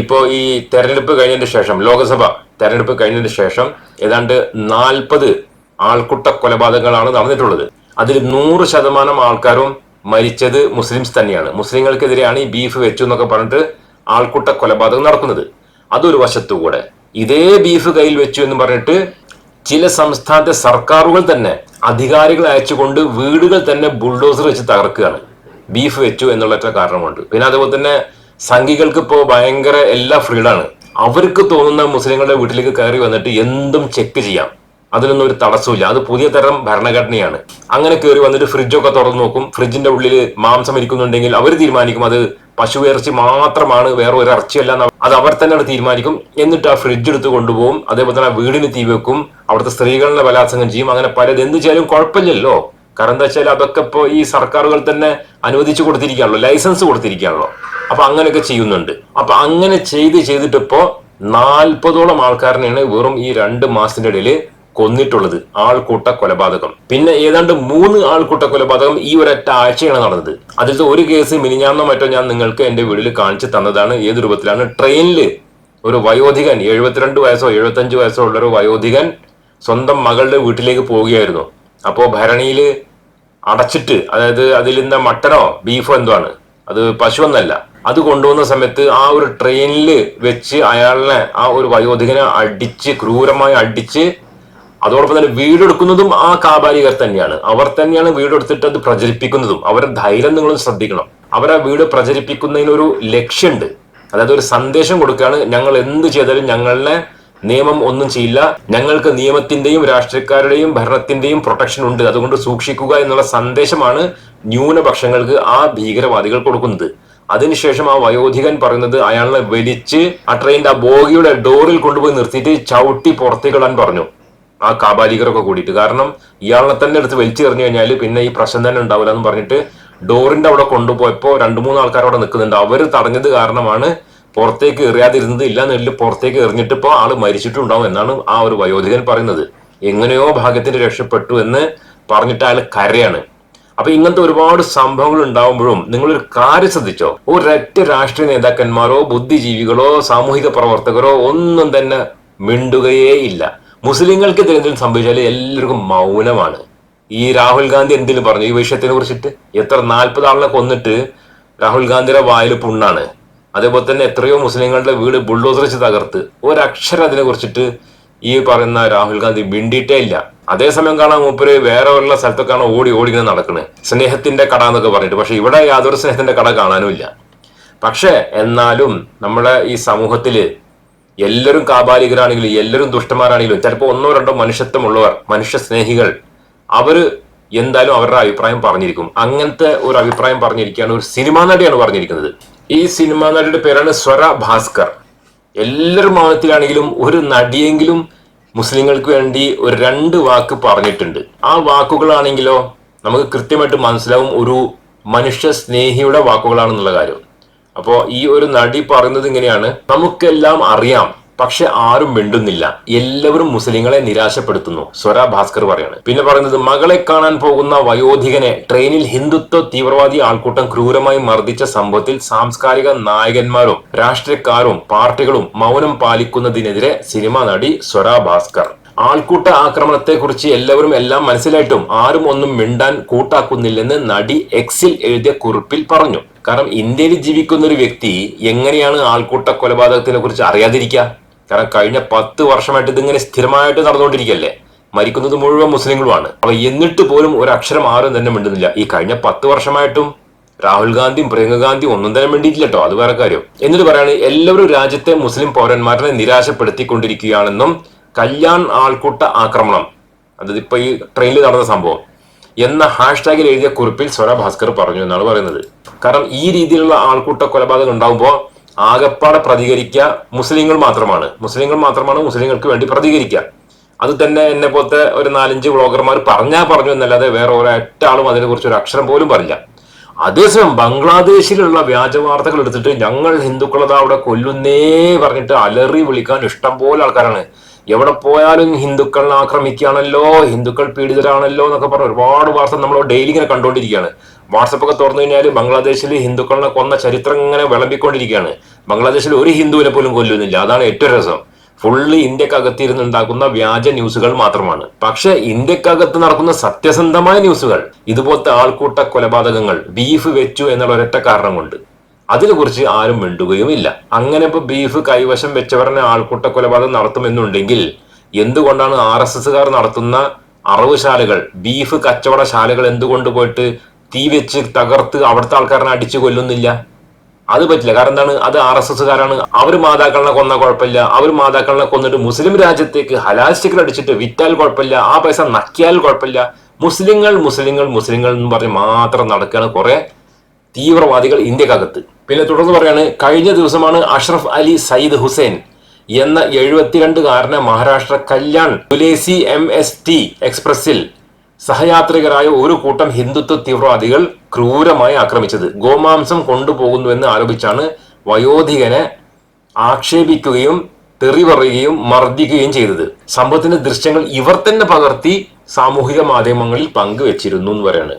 ഇപ്പോൾ ഈ തെരഞ്ഞെടുപ്പ് കഴിഞ്ഞതിന് ശേഷം ലോക്സഭ തെരഞ്ഞെടുപ്പ് കഴിഞ്ഞതിന് ശേഷം ഏതാണ്ട് നാൽപ്പത് ആൾക്കൂട്ട കൊലപാതകങ്ങളാണ് നടന്നിട്ടുള്ളത്. അതിൽ നൂറ് ശതമാനം ആൾക്കാരും മരിച്ചത് മുസ്ലിംസ് തന്നെയാണ്. മുസ്ലിങ്ങൾക്കെതിരെയാണ് ഈ ബീഫ് വെച്ചു എന്നൊക്കെ പറഞ്ഞിട്ട് ആൾക്കൂട്ട കൊലപാതകം നടക്കുന്നത്. അതൊരു വശത്തുകൂടെ. ഇതേ ബീഫ് കയ്യിൽ വെച്ചു എന്ന് പറഞ്ഞിട്ട് ചില സംസ്ഥാനത്തെ സർക്കാരുകൾ തന്നെ അധികാരികൾ അയച്ചുകൊണ്ട് വീടുകൾ തന്നെ ബുൾഡോസർ വെച്ച് തകർക്കുകയാണ്. ബീഫ് വെച്ചു എന്നുള്ള കാരണമുണ്ട്. പിന്നെ അതുപോലെ തന്നെ സംഘികൾക്ക് ഇപ്പോൾ ഭയങ്കര എല്ലാ ഫ്രീഡാണ്. അവർക്ക് തോന്നുന്ന മുസ്ലിങ്ങളുടെ വീട്ടിലേക്ക് കയറി വന്നിട്ട് എന്തും ചെക്ക് ചെയ്യാം. അതിനൊന്നും ഒരു തടസ്സമില്ല അത് പുതിയ തരം ഭരണഘടനയാണ്. അങ്ങനെ കയറി വന്നിട്ട് ഫ്രിഡ്ജൊക്കെ തുറന്നു നോക്കും. ഫ്രിഡ്ജിന്റെ ഉള്ളിൽ മാംസം ഇരിക്കുന്നുണ്ടെങ്കിൽ അവർ തീരുമാനിക്കും അത് പശു ഇറച്ചി മാത്രമാണ് വേറെ ഒരു ഇറച്ചിയല്ല അത് അവർ തന്നെയാണ് തീരുമാനിക്കും. എന്നിട്ട് ആ ഫ്രിഡ്ജ് എടുത്ത് കൊണ്ടുപോകും. അതേപോലെ തന്നെ ആ വീടിന് തീ വെക്കും. അവിടുത്തെ സ്ത്രീകളുടെ ബലാത്സംഗം ചെയ്യും. അങ്ങനെ പലത് എന്ത് ചെയ്യാലും കുഴപ്പമില്ലല്ലോ. കാരണം എന്താ വെച്ചാൽ അതൊക്കെ ഇപ്പോൾ ഈ സർക്കാരുകൾ തന്നെ അനുവദിച്ചു കൊടുത്തിരിക്കുകയാണല്ലോ. ലൈസൻസ് കൊടുത്തിരിക്കുകയാണല്ലോ. അപ്പൊ അങ്ങനെയൊക്കെ ചെയ്യുന്നുണ്ട്. അപ്പൊ അങ്ങനെ ചെയ്ത് ചെയ്തിട്ടിപ്പോ നാൽപ്പതോളം ആൾക്കാരനെയാണ് വെറും ഈ രണ്ട് മാസത്തിന്റെ ഇടയിൽ കൊന്നിട്ടുള്ളത്. ആൾക്കൂട്ട കൊലപാതകം പിന്നെ ഏതാണ്ട് മൂന്ന് ആൾക്കൂട്ട കൊലപാതകം ഈ ഒരൊറ്റ ആഴ്ചയാണ് നടന്നത്. അതിലത്തെ ഒരു കേസ് മിനിഞ്ഞാന്നോ മറ്റോ ഞാൻ നിങ്ങൾക്ക് എന്റെ വീട്ടിൽ കാണിച്ചു തന്നതാണ്. ഏത് രൂപത്തിലാണ്? ട്രെയിനിൽ ഒരു വയോധികൻ എഴുപത്തിരണ്ട് വയസ്സോ എഴുപത്തഞ്ച് വയസ്സോ ഉള്ള ഒരു വയോധികൻ സ്വന്തം മകളുടെ വീട്ടിലേക്ക് പോവുകയായിരുന്നു. അപ്പോൾ ഭരണിയിൽ അടച്ചിട്ട് അതായത് അതിൽ നിന്ന് മട്ടനോ ബീഫോ എന്തോ ആണ്. അത് പശു എന്നല്ല അത് കൊണ്ടുവന്ന സമയത്ത് ആ ഒരു ട്രെയിനിൽ വെച്ച് അയാളിനെ ആ ഒരു വയോധികനെ അടിച്ച് ക്രൂരമായി അടിച്ച് അതോടൊപ്പം തന്നെ വീടെടുക്കുന്നതും ആ കാബാലികർ തന്നെയാണ്. അവർ തന്നെയാണ് വീടെടുത്തിട്ട് അത് പ്രചരിപ്പിക്കുന്നതും. അവരുടെ ധൈര്യം നിങ്ങൾ ശ്രദ്ധിക്കണം. അവരെ വീട് പ്രചരിപ്പിക്കുന്നതിനൊരു ലക്ഷ്യമുണ്ട് അതായത് ഒരു സന്ദേശം കൊടുക്കുകയാണ്. ഞങ്ങൾ എന്ത് ചെയ്താലും ഞങ്ങളെ നിയമം ഒന്നും ചെയ്യില്ല. ഞങ്ങൾക്ക് നിയമത്തിന്റെയും രാഷ്ട്രീയക്കാരുടെയും ഭരണത്തിന്റെയും പ്രൊട്ടക്ഷൻ ഉണ്ട്. അതുകൊണ്ട് സൂക്ഷിക്കുക എന്നുള്ള സന്ദേശമാണ് ന്യൂനപക്ഷങ്ങൾക്ക് ആ ഭീകരവാദികൾ കൊടുക്കുന്നത്. അതിനുശേഷം ആ വയോധികൻ പറയുന്നത് അയാളെ വലിച്ച് ആ ട്രെയിനിന്റെ ആ ബോഗിയുടെ ഡോറിൽ കൊണ്ടുപോയി നിർത്തിയിട്ട് ചവിട്ടി പുറത്തേക്കിടാൻ പറഞ്ഞു. ആ കാബാലികരൊക്കെ കൂടിയിട്ട്. കാരണം ഇയാളെ തന്നെ എടുത്ത് വലിച്ചു എറിഞ്ഞു കഴിഞ്ഞാൽ പിന്നെ ഈ പ്രശ്നം തന്നെ ഉണ്ടാവില്ല എന്ന് പറഞ്ഞിട്ട് ഡോറിന്റെ അവിടെ കൊണ്ടുപോയപ്പോ രണ്ടു മൂന്ന് ആൾക്കാർ അവിടെ നിൽക്കുന്നുണ്ട്. അവർ തടഞ്ഞത് കാരണമാണ് പുറത്തേക്ക് എറിയാതിരുന്നത്. ഇല്ല എന്നല്ല പുറത്തേക്ക് എറിഞ്ഞിട്ട് ഇപ്പോൾ ആൾ മരിച്ചിട്ടുണ്ടാവും എന്നാണ് ആ ഒരു വയോധികൻ പറയുന്നത്. എങ്ങനെയോ ഭാഗ്യത്തിന് രക്ഷപ്പെട്ടു എന്ന് പറഞ്ഞിട്ട് അയാൾ കരയാണ്. അപ്പൊ ഇങ്ങനത്തെ ഒരുപാട് സംഭവങ്ങൾ ഉണ്ടാവുമ്പോഴും നിങ്ങളൊരു കാര്യം ശ്രദ്ധിച്ചോ? ഒരൊറ്റ രാഷ്ട്രീയ നേതാക്കന്മാരോ ബുദ്ധിജീവികളോ സാമൂഹിക പ്രവർത്തകരോ ഒന്നും തന്നെ മിണ്ടുകയേ ഇല്ല. മുസ്ലിങ്ങൾക്ക് എന്തെങ്കിലും സംഭവിച്ചാൽ എല്ലാവർക്കും മൗനമാണ്. ഈ രാഹുൽ ഗാന്ധി എന്തെങ്കിലും പറഞ്ഞു? ഈ വിഷയത്തിനെ കുറിച്ചിട്ട് എത്ര നാൽപ്പത് ആളിനെ കൊന്നിട്ട് രാഹുൽ ഗാന്ധിയുടെ വായിൽ പുണ്ണാണ്. അതേപോലെ തന്നെ എത്രയോ മുസ്ലിങ്ങളുടെ വീട് ബുൾഡോസർ വെച്ച് തകർത്ത്. ഒരക്ഷരം അതിനെ കുറിച്ചിട്ട് ഈ പറയുന്ന രാഹുൽ ഗാന്ധി മിണ്ടിയിട്ടേ ഇല്ല. അതേസമയം കാണാൻ മൂപ്പര് വേറെ ഉള്ള സ്ഥലത്തൊക്കെയാണ് ഓടി ഓടി ഇങ്ങനെ നടക്കുന്നത് സ്നേഹത്തിന്റെ കട എന്നൊക്കെ പറഞ്ഞിട്ട്. പക്ഷെ ഇവിടെ യാതൊരു സ്നേഹത്തിന്റെ കട കാണാനുമില്ല. പക്ഷേ എന്നാലും നമ്മുടെ ഈ സമൂഹത്തിൽ എല്ലാവരും കാബാലികരാണെങ്കിലും എല്ലാവരും ദുഷ്ടന്മാരാണെങ്കിലും ചിലപ്പോൾ ഒന്നോ രണ്ടോ മനുഷ്യത്വമുള്ളവർ മനുഷ്യ സ്നേഹികൾ അവർ എന്തായാലും അവരുടെ അഭിപ്രായം പറഞ്ഞിരിക്കും. അങ്ങനത്തെ ഒരു അഭിപ്രായം പറഞ്ഞിരിക്കുകയാണ് ഒരു സിനിമാ നടിയാണ് പറഞ്ഞിരിക്കുന്നത്. ഈ സിനിമാ നടിയുടെ പേരാണ് സ്വര ഭാസ്കർ. എല്ലാവരും മതത്തിലാണെങ്കിലും ഒരു നടിയെങ്കിലും മുസ്ലിങ്ങൾക്ക് വേണ്ടി ഒരു രണ്ട് വാക്ക് പറഞ്ഞിട്ടുണ്ട്. ആ വാക്കുകളാണെങ്കിലോ നമുക്ക് കൃത്യമായിട്ട് മനസ്സിലാവും ഒരു മനുഷ്യ സ്നേഹിയുടെ വാക്കുകളാണെന്നുള്ള കാര്യം. അപ്പോൾ ഈ ഒരു നടി പറയുന്നത് ഇങ്ങനെയാണ്. നമുക്കെല്ലാം അറിയാം പക്ഷെ ആരും മിണ്ടുന്നില്ല. എല്ലാവരും മുസ്ലിങ്ങളെ നിരാശപ്പെടുത്തുന്നു. സ്വര ഭാസ്കർ പറയാണ്. പിന്നെ പറയുന്നത് മകളെ കാണാൻ പോകുന്ന വയോധികനെ ട്രെയിനിൽ ഹിന്ദുത്വ തീവ്രവാദി ആൾക്കൂട്ടം ക്രൂരമായി മർദ്ദിച്ച സംഭവത്തിൽ സാംസ്കാരിക നായകന്മാരും രാഷ്ട്രീയക്കാരും പാർട്ടികളും മൗനം പാലിക്കുന്നതിനെതിരെ സിനിമാ നടി സ്വര ഭാസ്കർ. ആൾക്കൂട്ട ആക്രമണത്തെക്കുറിച്ച് എല്ലാവരും എല്ലാം മനസ്സിലായിട്ടും ആരും ഒന്നും മിണ്ടാൻ കൂട്ടാക്കുന്നില്ലെന്ന് നടി എക്സിൽ എഴുതിയ കുറിപ്പിൽ പറഞ്ഞു. കാരണം ഇന്ത്യയിൽ ജീവിക്കുന്ന ഒരു വ്യക്തി എങ്ങനെയാണ് ആൾക്കൂട്ട കൊലപാതകത്തിനെ കുറിച്ച് അറിയാതിരിക്കുക? കാരണം കഴിഞ്ഞ പത്ത് വർഷമായിട്ട് ഇതിങ്ങനെ സ്ഥിരമായിട്ട് നടന്നുകൊണ്ടിരിക്കല്ലേ മരിക്കുന്നത് മുഴുവൻ മുസ്ലിങ്ങളുമാണ്. അപ്പൊ എന്നിട്ട് പോലും ഒരു അക്ഷരം ആരും തന്നെ മിണ്ടുന്നില്ല. ഈ കഴിഞ്ഞ പത്ത് വർഷമായിട്ടും രാഹുൽ ഗാന്ധിയും പ്രിയങ്ക ഗാന്ധിയും ഒന്നും തന്നെ മിണ്ടിയിട്ടില്ല അത് വേറെ കാര്യം. എന്നിട്ട് പറയാണ് എല്ലാവരും രാജ്യത്തെ മുസ്ലിം പൗരന്മാരെ നിരാശപ്പെടുത്തിക്കൊണ്ടിരിക്കുകയാണെന്നും കല്യാൺ ആൾക്കൂട്ട ആക്രമണം. അതായത് ഇപ്പൊ ഈ ട്രെയിനിൽ നടന്ന സംഭവം. എന്ന ഹാഷ്ടാഗിൽ എഴുതിയ കുറിപ്പിൽ സ്വര ഭാസ്കർ പറഞ്ഞു എന്നാണ് പറയുന്നത്. കാരണം ഈ രീതിയിലുള്ള ആൾക്കൂട്ട കൊലപാതകം ഉണ്ടാകുമ്പോൾ ആകപ്പാടെ പ്രതികരിക്കുക മുസ്ലിങ്ങൾ മാത്രമാണ്. മുസ്ലിങ്ങൾ മാത്രമാണ് മുസ്ലിങ്ങൾക്ക് വേണ്ടി പ്രതികരിക്കുക. അത് തന്നെ എന്നെ പോലത്തെ ഒരു നാലഞ്ച് വ്ളോഗർമാർ പറഞ്ഞാൽ പറഞ്ഞു എന്നല്ലാതെ വേറെ ഒരൊറ്റ ആളും അതിനെക്കുറിച്ച് ഒരു അക്ഷരം പോലും പറഞ്ഞില്ല അതേസമയം ബംഗ്ലാദേശിലുള്ള വ്യാജ വാർത്തകൾ എടുത്തിട്ട് ഞങ്ങൾ ഹിന്ദുക്കളത് അവിടെ കൊല്ലുന്നേ പറഞ്ഞിട്ട് അലറി വിളിക്കാൻ ഇഷ്ടം പോലെ ആൾക്കാരാണ്. എവിടെ പോയാലും ഹിന്ദുക്കളെ ആക്രമിക്കുകയാണല്ലോ ഹിന്ദുക്കൾ പീഡിതരാണല്ലോ എന്നൊക്കെ പറഞ്ഞ് ഒരുപാട് വാർത്ത നമ്മൾ ഡെയിലി ഇങ്ങനെ കണ്ടുകൊണ്ടിരിക്കുകയാണ് വാട്സപ്പ് ഒക്കെ തുറന്നു കഴിഞ്ഞാൽ ബംഗ്ലാദേശിൽ ഹിന്ദുക്കളെ കൊന്ന ചരിത്രം ഇങ്ങനെ വിളമ്പിക്കൊണ്ടിരിക്കുകയാണ്. ബംഗ്ലാദേശിൽ ഒരു ഹിന്ദുവിനെ പോലും കൊല്ലുന്നില്ല. അതാണ് ഏറ്റവും രസം. ഫുള്ള് ഇന്ത്യക്കകത്തിരുന്ന് ഉണ്ടാക്കുന്ന വ്യാജ ന്യൂസുകൾ മാത്രമാണ്. പക്ഷെ ഇന്ത്യക്കകത്ത് നടക്കുന്ന സത്യസന്ധമായ ന്യൂസുകൾ ഇതുപോലത്തെ ആൾക്കൂട്ട കൊലപാതകങ്ങൾ ബീഫ് വെച്ചു എന്നുള്ള ഒരൊറ്റ കാരണം കൊണ്ട് അതിനെക്കുറിച്ച് ആരും മിണ്ടുകയുമില്ല. അങ്ങനെ ഇപ്പൊ ബീഫ് കൈവശം വെച്ചവരനെ ആൾക്കൂട്ട കൊലപാതകം നടത്തുമെന്നുണ്ടെങ്കിൽ എന്തുകൊണ്ടാണ് ആർ എസ് എസ്സുകാർ നടത്തുന്ന അറവുശാലകൾ ബീഫ് കച്ചവടശാലകൾ എന്തുകൊണ്ട് പോയിട്ട് തീ വെച്ച് തകർത്ത് അവിടുത്തെ ആൾക്കാരനെ അടിച്ചു കൊല്ലുന്നില്ല. അത് പറ്റില്ല. കാരണം എന്താണ്? അത് ആർ എസ് എസ്സുകാരാണ്. അവർ മാതാക്കളെ കൊന്ന കുഴപ്പമില്ല. അവർ മാതാക്കളെ കൊന്നിട്ട് മുസ്ലിം രാജ്യത്തേക്ക് ഹലാൽ അടിച്ചിട്ട് വിറ്റാൽ കുഴപ്പമില്ല. ആ പൈസ നക്കിയാൽ കുഴപ്പമില്ല. മുസ്ലിങ്ങൾ മുസ്ലിങ്ങൾ മുസ്ലിങ്ങൾ എന്ന് പറഞ്ഞ് മാത്രം നടക്കുകയാണ് കുറെ തീവ്രവാദികൾ ഇന്ത്യക്കകത്ത്. പിന്നെ തുടർന്ന് പറയാണ് കഴിഞ്ഞ ദിവസമാണ് അഷ്റഫ് അലി സയ്യിദ് ഹുസൈൻ എന്ന എഴുപത്തിരണ്ടുകാരനെ മഹാരാഷ്ട്ര കല്യാൺ തുലേസി എം എസ് ടി എക്സ്പ്രസിൽ സഹയാത്രികരായ ഒരു കൂട്ടം ഹിന്ദുത്വ തീവ്രവാദികൾ ക്രൂരമായി ആക്രമിച്ചത്. ഗോമാംസം കൊണ്ടുപോകുന്നുവെന്ന് ആരോപിച്ചാണ് വയോധികനെ ആക്ഷേപിക്കുകയും തെറി പറയുകയും മർദ്ദിക്കുകയും ചെയ്തത്. സംഭവത്തിന്റെ ദൃശ്യങ്ങൾ ഇവർ തന്നെ പകർത്തി സാമൂഹിക മാധ്യമങ്ങളിൽ പങ്കുവെച്ചിരുന്നു എന്ന് പറയാണ്.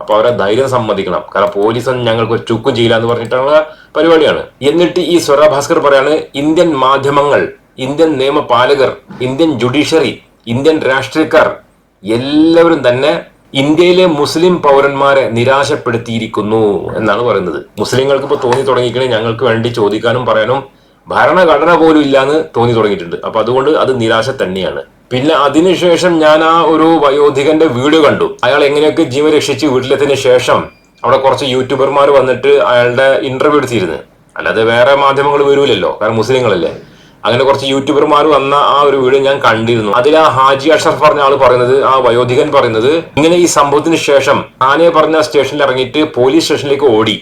അപ്പൊ അവരെ ധൈര്യം സമ്മതിക്കണം. കാരണം പോലീസ് ഞങ്ങൾക്ക് ഒരു ചുക്കും ചെയ്യില്ല എന്ന് പറഞ്ഞിട്ടുള്ള പരിപാടിയാണ്. എന്നിട്ട് ഈ സ്വര ഭാസ്കർ പറയാണ് ഇന്ത്യൻ മാധ്യമങ്ങൾ ഇന്ത്യൻ നിയമപാലകർ ഇന്ത്യൻ ജുഡീഷ്യറി ഇന്ത്യൻ രാഷ്ട്രീയക്കാർ എല്ലാവരും തന്നെ ഇന്ത്യയിലെ മുസ്ലിം പൗരന്മാരെ നിരാശപ്പെടുത്തിയിരിക്കുന്നു എന്നാണ് പറയുന്നത്. മുസ്ലിങ്ങൾക്ക് ഇപ്പൊ തോന്നി തുടങ്ങിക്കണേ ഞങ്ങൾക്ക് വേണ്ടി ചോദിക്കാനും പറയാനും ഭരണഘടന പോലും ഇല്ലാന്ന് തോന്നി തുടങ്ങിയിട്ടുണ്ട്. അപ്പൊ അതുകൊണ്ട് അത് നിരാശ തന്നെയാണ്. പിന്നെ അതിനുശേഷം ഞാൻ ആ ഒരു വയോധികന്റെ വീട് കണ്ടു. അയാൾ എങ്ങനെയൊക്കെ ജീവൻ രക്ഷിച്ച് വീട്ടിലെത്തിന് ശേഷം അവിടെ കുറച്ച് യൂട്യൂബർമാർ വന്നിട്ട് അയാളുടെ ഇന്റർവ്യൂ എടുത്തിരുന്നു. അല്ലാതെ വേറെ മാധ്യമങ്ങൾ വരൂലല്ലോ കാരണം മുസ്ലിങ്ങളല്ലേ. അങ്ങനെ കുറച്ച് യൂട്യൂബർമാർ വന്ന ആ ഒരു വീഡിയോ ഞാൻ കണ്ടിരുന്നു. അതിൽ ആ ഹാജി അഷറഫ് പറഞ്ഞ ആൾ പറയുന്നത് ആ വയോധികൻ പറയുന്നത് ഇങ്ങനെ ഈ സംഭവത്തിന് ശേഷം ആനയെ പറഞ്ഞ സ്റ്റേഷനിൽ ഇറങ്ങിയിട്ട് പോലീസ് സ്റ്റേഷനിലേക്ക് ഓടി.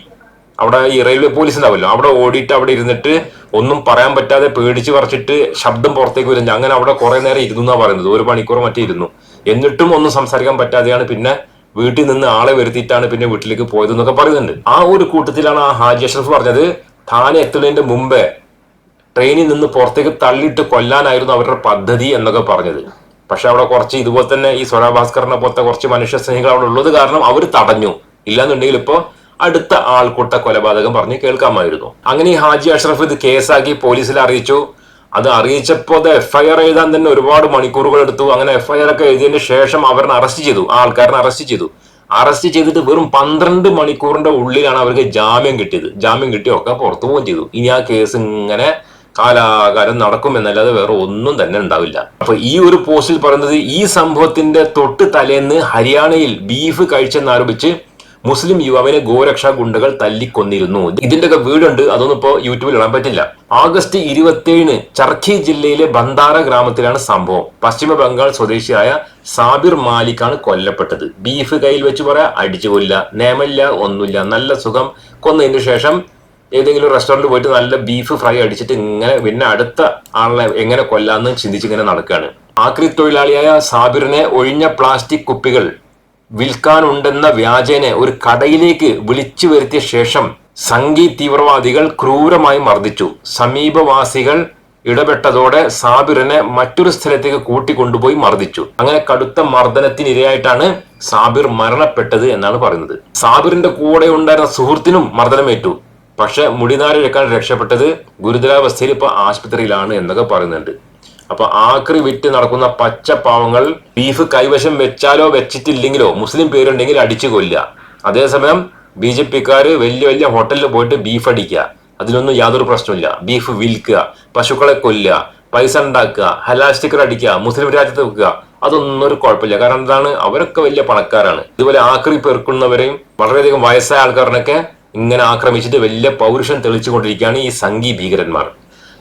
അവിടെ ഈ റെയിൽവേ പോലീസ് ഉണ്ടാവല്ലോ? അവിടെ ഓടിയിട്ട് അവിടെ ഇരുന്നിട്ട് ഒന്നും പറയാൻ പറ്റാതെ പേടിച്ച് പറിച്ചിട്ട് ശബ്ദം പുറത്തേക്ക് വരുന്നത് അങ്ങനെ അവിടെ കുറെ നേരം ഇരുന്നു എന്നാ പറയുന്നത്. ഒരു മണിക്കൂർ മറ്റേ ഇരുന്നു. എന്നിട്ടും ഒന്നും സംസാരിക്കാൻ പറ്റാതെയാണ് പിന്നെ വീട്ടിൽ നിന്ന് ആളെ വരുത്തിയിട്ടാണ് പിന്നെ വീട്ടിലേക്ക് പോയതെന്നൊക്കെ പറയുന്നുണ്ട്. ആ ഒരു കൂട്ടത്തിലാണ് ആ ഹാജി അഷ്റഫ് പറഞ്ഞത് താനെ എത്തുന്നതിന്റെ മുമ്പേ ട്രെയിനിൽ നിന്ന് പുറത്തേക്ക് തള്ളിയിട്ട് കൊല്ലാനായിരുന്നു അവരുടെ പദ്ധതി എന്നൊക്കെ പറഞ്ഞത്. പക്ഷെ അവിടെ കുറച്ച് ഇതുപോലെ തന്നെ ഈ സ്വരാ ഭാസ്കറിനെ പോലത്തെ കുറച്ച് മനുഷ്യ സ്നേഹികൾ അവിടെ ഉള്ളത് കാരണം അവർ തടഞ്ഞു. ഇല്ലാന്നുണ്ടെങ്കിൽ ഇപ്പോൾ അടുത്ത ആൾക്കൂട്ട കൊലപാതകം പറഞ്ഞ് കേൾക്കാമായിരുന്നു. അങ്ങനെ ഈ ഹാജി അഷ്റഫ് ഇത് കേസാക്കി പോലീസിൽ അറിയിച്ചു. അത് അറിയിച്ചപ്പോൾ അത് എഫ്ഐആർ എഴുതാൻ തന്നെ ഒരുപാട് മണിക്കൂറുകൾ എടുത്തു. അങ്ങനെ എഫ്ഐആർ ഒക്കെ എഴുതിയതിന് ശേഷം അവരെ അറസ്റ്റ് ചെയ്തു. ആ ആൾക്കാരനെ അറസ്റ്റ് ചെയ്തു. അറസ്റ്റ് ചെയ്തിട്ട് വെറും പന്ത്രണ്ട് മണിക്കൂറിന്റെ ഉള്ളിലാണ് അവർക്ക് ജാമ്യം കിട്ടിയത്. ജാമ്യം കിട്ടിയൊക്കെ പുറത്തു പോവുകയും ചെയ്തു. ഇനി ആ കേസ് ഇങ്ങനെ കാലാകാലം നടക്കുമെന്നല്ലാതെ വേറെ ഒന്നും തന്നെ ഉണ്ടാവില്ല. അപ്പൊ ഈ ഒരു പോസ്റ്റിൽ പറയുന്നത് ഈ സംഭവത്തിന്റെ തൊട്ട് തലേന്ന് ഹരിയാനയിൽ ബീഫ് കഴിച്ചെന്നാരോപിച്ച് മുസ്ലിം യുവാവിനെ ഗോരക്ഷാ ഗുണ്ടകൾ തല്ലിക്കൊന്നിരുന്നു. ഇതിന്റെയൊക്കെ വീടുണ്ട് അതൊന്നും ഇപ്പോ യൂട്യൂബിൽ ഇടാൻ പറ്റില്ല. ആഗസ്റ്റ് ഇരുപത്തിയേഴിന് ചർഖി ജില്ലയിലെ ബന്ദാര ഗ്രാമത്തിലാണ് സംഭവം. പശ്ചിമ ബംഗാൾ സ്വദേശിയായ സാബിർ മാലിക്കാണ് കൊല്ലപ്പെട്ടത്. ബീഫ് കയ്യിൽ വെച്ച് പറയാ അടിച്ചു കൊല്ല നിയമമില്ല ഒന്നുമില്ല നല്ല സുഖം കൊന്നതിന് ശേഷം ഏതെങ്കിലും റെസ്റ്റോറന്റ് പോയിട്ട് നല്ല ബീഫ് ഫ്രൈ അടിച്ചിട്ട് ഇങ്ങനെ പിന്നെ അടുത്ത ആളെ എങ്ങനെ കൊല്ലാന്ന് ചിന്തിച്ച് ഇങ്ങനെ നടക്കുകയാണ് ആക്രി തൊഴിലാളിയായ സാബിറിനെ ഒഴിഞ്ഞ പ്ലാസ്റ്റിക് കുപ്പികൾ വിൽക്കാനുണ്ടെന്ന വ്യാജേനെ ഒരു കടയിലേക്ക് വിളിച്ചു വരുത്തിയ ശേഷം സംഘി തീവ്രവാദികൾ ക്രൂരമായി മർദ്ദിച്ചു. സമീപവാസികൾ ഇടപെട്ടതോടെ സാബിറിനെ മറ്റൊരു സ്ഥലത്തേക്ക് കൂട്ടിക്കൊണ്ടുപോയി മർദ്ദിച്ചു. അങ്ങനെ കടുത്ത മർദ്ദനത്തിനിരയായിട്ടാണ് സാബിർ മരണപ്പെട്ടത് എന്നാണ് പറയുന്നത്. സാബിറിന്റെ കൂടെ ഉണ്ടായിരുന്ന സുഹൃത്തിനും മർദ്ദനമേറ്റു. പക്ഷെ മുടിനാരിഴക്കാൻ രക്ഷപ്പെട്ടത് ഗുരുതരാവസ്ഥയിൽ ഇപ്പൊ ആശുപത്രിയിലാണ് എന്നൊക്കെ പറയുന്നുണ്ട്. അപ്പൊ ആക്രി വിറ്റ് നടക്കുന്ന പച്ച പാവങ്ങൾ ബീഫ് കൈവശം വെച്ചാലോ വെച്ചിട്ടില്ലെങ്കിലോ മുസ്ലിം പേരുണ്ടെങ്കിൽ അടിച്ചു കൊല്ലുക. അതേസമയം ബി ജെ പിക്കാര് വലിയ വലിയ ഹോട്ടലിൽ പോയിട്ട് ബീഫ് അടിക്കുക. അതിലൊന്നും യാതൊരു പ്രശ്നമില്ല ബീഫ് വിൽക്കുക പശുക്കളെ കൊല്ലുക പൈസ ഉണ്ടാക്കുക ഹലാൽ സ്റ്റിക്കർ അടിക്കുക മുസ്ലിം രാജ്യത്ത് വെക്കുക അതൊന്നും ഒരു കുഴപ്പമില്ല. കാരണം എന്താണ്? അവരൊക്കെ വലിയ പണക്കാരാണ്. ഇതുപോലെ ആക്രി പെറുക്കുന്നവരെയും വളരെയധികം വയസ്സായ ആൾക്കാരനൊക്കെ ഇങ്ങനെ ആക്രമിച്ചിട്ട് വലിയ പൗരുഷം തെളിച്ചുകൊണ്ടിരിക്കുകയാണ് ഈ സംഘി ഭീകരന്മാർ.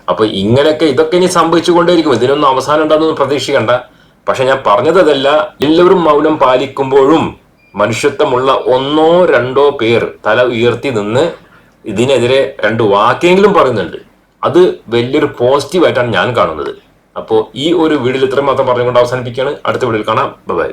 അപ്പൊ ഇങ്ങനെയൊക്കെ ഇതൊക്കെ ഇനി സംഭവിച്ചുകൊണ്ടേയിരിക്കും. ഇതിനൊന്നും അവസാനം ഉണ്ടാകുന്നൊന്നും പ്രതീക്ഷിക്കണ്ട. പക്ഷെ ഞാൻ പറഞ്ഞതല്ല എല്ലാവരും മൗനം പാലിക്കുമ്പോഴും മനുഷ്യത്വമുള്ള ഒന്നോ രണ്ടോ പേർ തല ഉയർത്തി നിന്ന് ഇതിനെതിരെ രണ്ട് വാക്കെങ്കിലും പറയുന്നുണ്ട്. അത് വലിയൊരു പോസിറ്റീവായിട്ടാണ് ഞാൻ കാണുന്നത്. അപ്പോൾ ഈ ഒരു വീഡിയോയിൽ ഇത്രയും മാത്രം പറഞ്ഞുകൊണ്ട് അവസാനിപ്പിക്കുകയാണ്. അടുത്ത വീഡിയോയിൽ കാണാം. ബൈ.